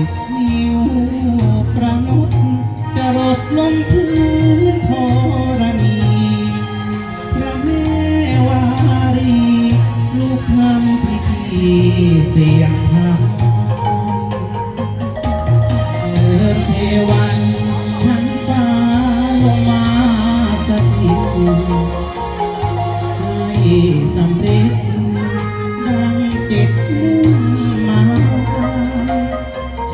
สิบนิ้วประนดจะรดลงพื้นธรณีพระแม่วารี ลูกทำพิธีเสียงทางเทวันชั้นฟ้าลงมาสถิตให้สำ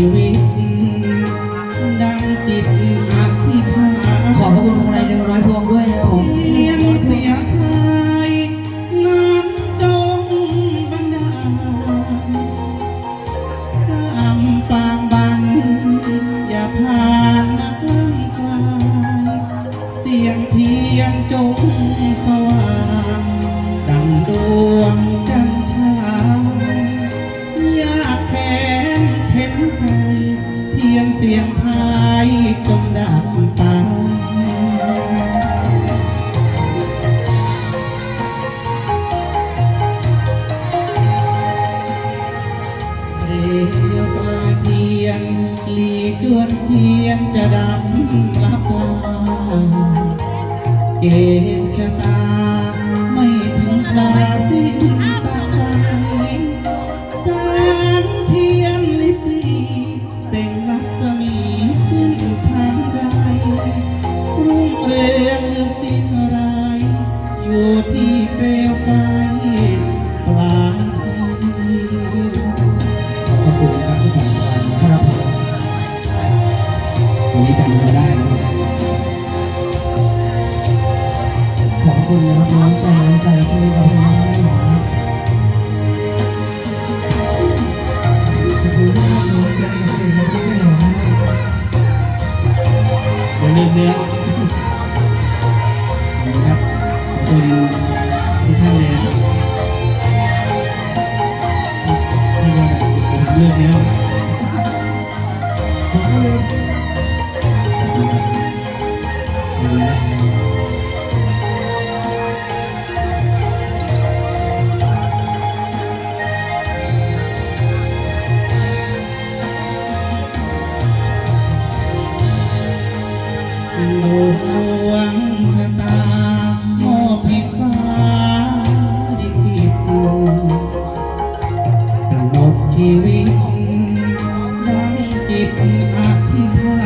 ีวิต ดังจิตอธิษฐาขอพระคุณของไรหนึ่งร้อยพวงด้วยนะครับผมเลี้ยงเสียใครน้ำจงบันดาลกำปางบัน อย่าผ่านนะกลางกลายเสียงเพียงจง นเทียนจะดำลับลาเกศฑ์ชะตา จำได้ ขอบคุณนะครับน้อง ผิดอธิษฐาน